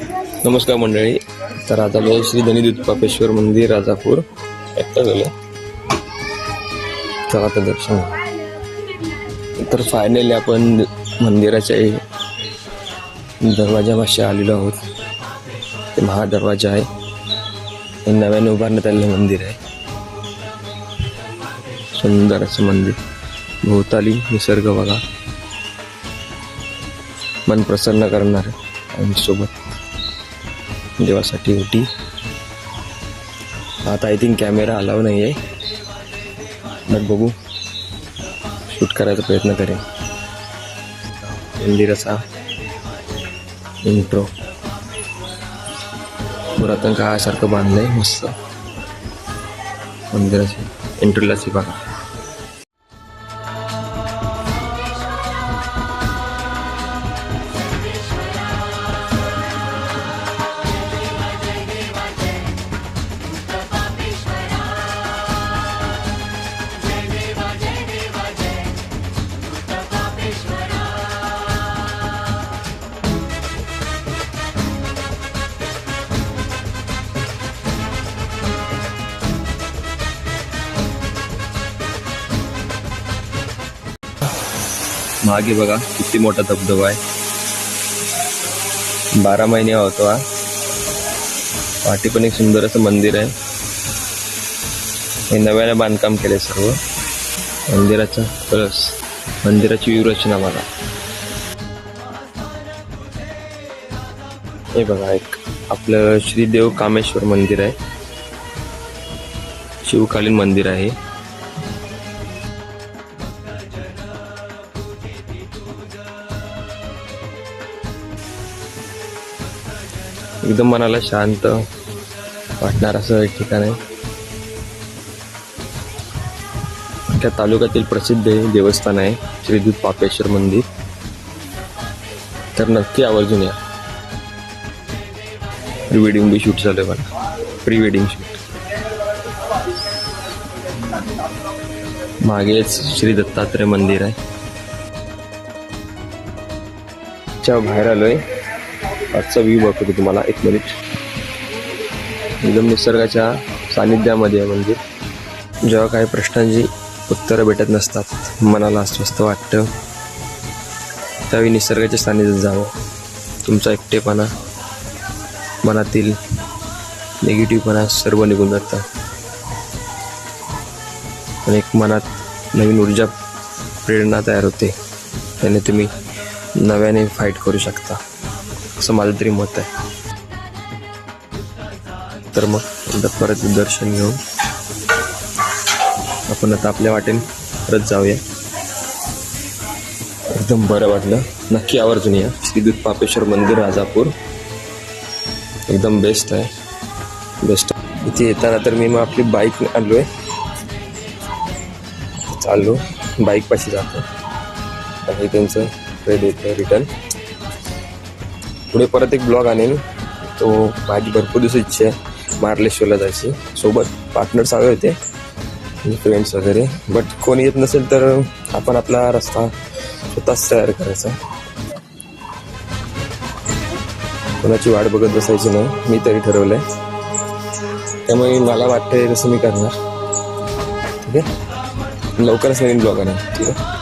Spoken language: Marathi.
नमस्कार मंडळी. तर आता आलो श्री धनीदूत पापेश्वर मंदिर राजापूर. एकटा झालं. तर आता दर्शन तर फायनली आपण मंदिराच्या दरवाजापाशी आलेलो आहोत. ते महादरवाजा आहे. हे नव्याने उभारण्यात आलेलं मंदिर आहे. सुंदर असं मंदिर. भोवताली निसर्ग बघा. मन प्रसन्न करणार आणि सोबत देवासाठी होती. आता आय थिंक कॅमेरा अलाव नाही आहे बट बघू. शूट करायचा प्रयत्न करेन. मंदिराचा इंट्रो पुरातन काळासारखं बांधलं आहे मस्त. मंदिराची इंट्रोलाची बघा. मागे बघा किती मोठा धबधबा आहे. बारा महिने होतो हा. पाठी पण एक सुंदर असं मंदिर आहे. हे नव्याने बांधकाम केले सर्व. मंदिराचा प्लस मंदिराची व्यूरचना मला हे बघा एक आपलं श्रीदेव कामेश्वर मंदिर आहे. शिवकालीन मंदिर आहे एकदम मनाला शांत वाटणार असं एक ठिकाण आहे. त्या तालुक्यातील प्रसिद्ध हे देवस्थान आहे श्रीदूत पापेश्वर मंदिर. तर नक्की आवर्जून या. प्री वेडिंग बी शूट चालू आहे पण प्री वेडिंग शूट मागेच श्री दत्तात्रय मंदिर आहे. च्या बाहेर आलोय. आजचा व्ह्यू बघतो तुम्हाला. एक मिनिट एकदम निसर्गाच्या सानिध्यामध्ये म्हणजे जेव्हा काही प्रश्नांची उत्तरं भेटत नसतात मनाला अस्वस्थ वाटतं त्यावेळी निसर्गाच्या सानिध्यात जावं. तुमचा एकटेपणा मनातील निगेटिव्हपणा सर्व निघून जातं आणि एक मनात नवीन ऊर्जा प्रेरणा तयार होते. त्याने तुम्ही नव्याने फाईट करू शकता. असं मला तरी मत आहे. तर मग एकदा परत दर्शन घेऊन आपण आता आपल्या वाटेने परत जाऊया. एकदम बरं वाटलं. नक्की आवर्जून या. श्रीदूत पापेश्वर मंदिर राजापूर. एकदम बेस्ट आहे. बेस्ट इथे येताना तर मी मग आपली बाईक आलो आहे चाललो. बाईक पाशी जातो. आणि त्यांचं ट्रेड येतं रिटर्न पुढे परत एक ब्लॉग आणेल तो माझी भरपूर दिवस इच्छा आहे. मार्लेश्वरला जायची. सोबत पार्टनर्स हवे होते. म्हणजे फ्रेंड्स वगैरे. बट कोणी येत नसेल तर आपण आपला रस्ता स्वतःच तयार करायचा. कोणाची वाट बघत बसायची नाही. मी तरी ठरवलं आहे त्यामुळे मला वाटतंय तसं मी करणार. ठीक आहे? लवकरच नवीन ब्लॉग आणेन. ठीक आहे?